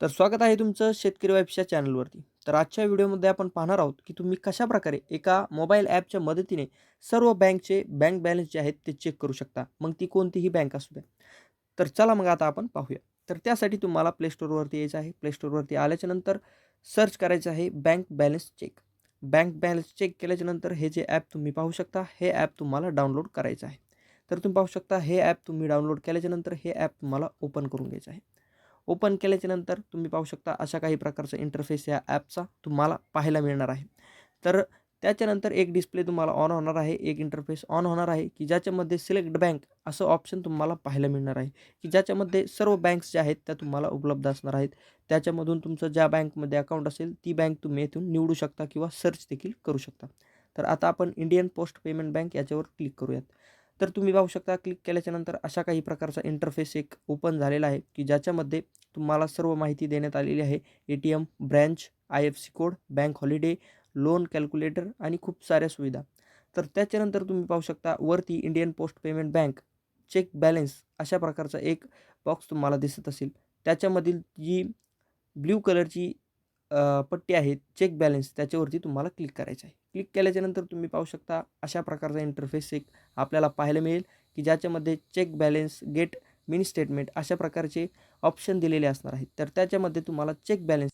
तर स्वागत आहे तुमचं शेतकरी वाईफच्या चॅनलवरती. तर आजच्या व्हिडिओमध्ये आपण पाहणार आहोत की तुम्ही कशाप्रकारे एका मोबाईल ॲपच्या मदतीने सर्व बँकचे बँक बॅलन्स जे आहेत ते चेक करू शकता. मग ती कोणतीही बँक असू द्या. तर चला मग आता आपण पाहूया. तर त्यासाठी तुम्हाला प्ले स्टोअरवरती यायचं आहे. प्ले स्टोअरवरती आल्याच्यानंतर सर्च करायचं आहे bank balance check. Bank balance check केल्याच्यानंतर हे जे ॲप तुम्ही पाहू शकता हे ॲप तुम्हाला डाउनलोड करायचं आहे. तर तुम्ही पाहू शकता हे ॲप तुम्ही डाउनलोड केल्याच्यानंतर हे ॲप तुम्हाला ओपन करून घ्यायचं आहे. ओपन केल्याच्यानंतर तुम्ही पाहू शकता अशा काही प्रकारचा इंटरफेस या ॲपचा तुम्हाला पाहायला मिळणार आहे. तर त्याच्यानंतर एक डिस्प्ले तुम्हाला ऑन होणार आहे एक इंटरफेस ऑन होणार आहे की ज्याच्यामध्ये सिलेक्ट बँक असं ऑप्शन तुम्हाला पाहायला मिळणार आहे. की ज्याच्यामध्ये सर्व बँक्स ज्या आहेत त्या तुम्हाला उपलब्ध असणार आहेत. त्याच्यामधून तुमचं ज्या बँकमध्ये अकाउंट असेल ती बँक तुम्ही येथून निवडू शकता किंवा सर्च देखील करू शकता. तर आता आपण इंडियन पोस्ट पेमेंट बँक याच्यावर क्लिक करूयात. तर तुम्ही पाहू शकता क्लिक केल्याच्यानंतर अशा काही प्रकारचा इंटरफेस एक ओपन झालेला आहे की ज्याच्यामध्ये तुम्हाला सर्व माहिती देण्यात आलेली आहे. A T M branch I F C code bank holiday loan calculator आणि खूप साऱ्या सुविधा. तर त्याच्यानंतर तुम्ही पाहू शकता वरती Indian post payment bank check balance अशा प्रकारचा एक बॉक्स तुम्हाला दिसत असेल. त्याच्यामधील जी ब्ल्यू कलरची पट्टी आहे चेक बॅलेन्स त्याच्यावरती तुम्हाला क्लिक करायचं आहे. क्लिक केल्याच्यानंतर तुम्ही पाहू शकता अशा प्रकारचा इंटरफेस एक आपल्याला पाहायला मिळेल की ज्याच्यामध्ये check balance get mini statement अशा प्रकारचे ऑप्शन दिलेले असणार आहेत. तर त्याच्यामध्ये तुम्हाला चेक बॅलेन्स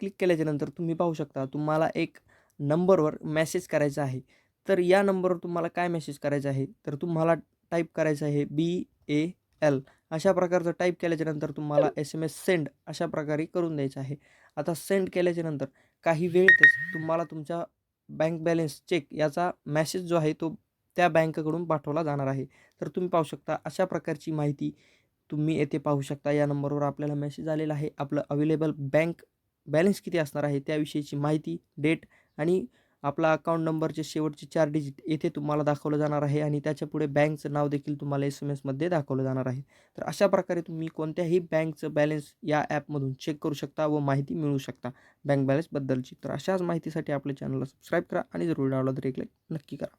क्लिक केल्याच्यानंतर तुम्ही पाहू शकता तुम्हाला एक नंबरवर मेसेज करायचा आहे. तर या नंबरवर तुम्हाला काय मेसेज करायचा आहे? तर तुम्हाला टाईप करायचं आहे बी ए एल अशा प्रकारचं टाईप केल्याच्यानंतर तुम्हाला एस एम एस सेंड अशा प्रकारे करून द्यायचं आहे. आता सेंड केल्याच्यानंतर काही वेळेतच तुम्हाला तुमच्या बँक बॅलन्स चेक याचा मॅसेज जो आहे तो त्या बँककडून पाठवला जाणार आहे. तर तुम्ही पाहू शकता अशा प्रकारची माहिती तुम्ही येथे पाहू शकता. या नंबरवर आपल्याला मेसेज आलेला आहे. आपलं अवेलेबल बँक बॅलन्स किती असणार आहे त्याविषयीची माहिती डेट आणि आपला अकाउंट नंबरचे शेवटचे चार डिजिट येथे तुम्हाला दाखवलं जाणार आहे आणि त्याच्या पुढे बँकचं नाव देखील तुम्हाला एस एम एसमध्ये दाखवलं जाणार आहे. तर अशा प्रकारे तुम्ही कोणत्याही बँकचं बॅलन्स या ॲपमधून चेक करू शकता व माहिती मिळवू शकता. बँक बॅलन्सबद्दलची तर अशाच माहितीसाठी आपल्या चॅनलला सबस्क्राईब करा आणि जरूर डाउनलोड तर एक लाईक नक्की करा.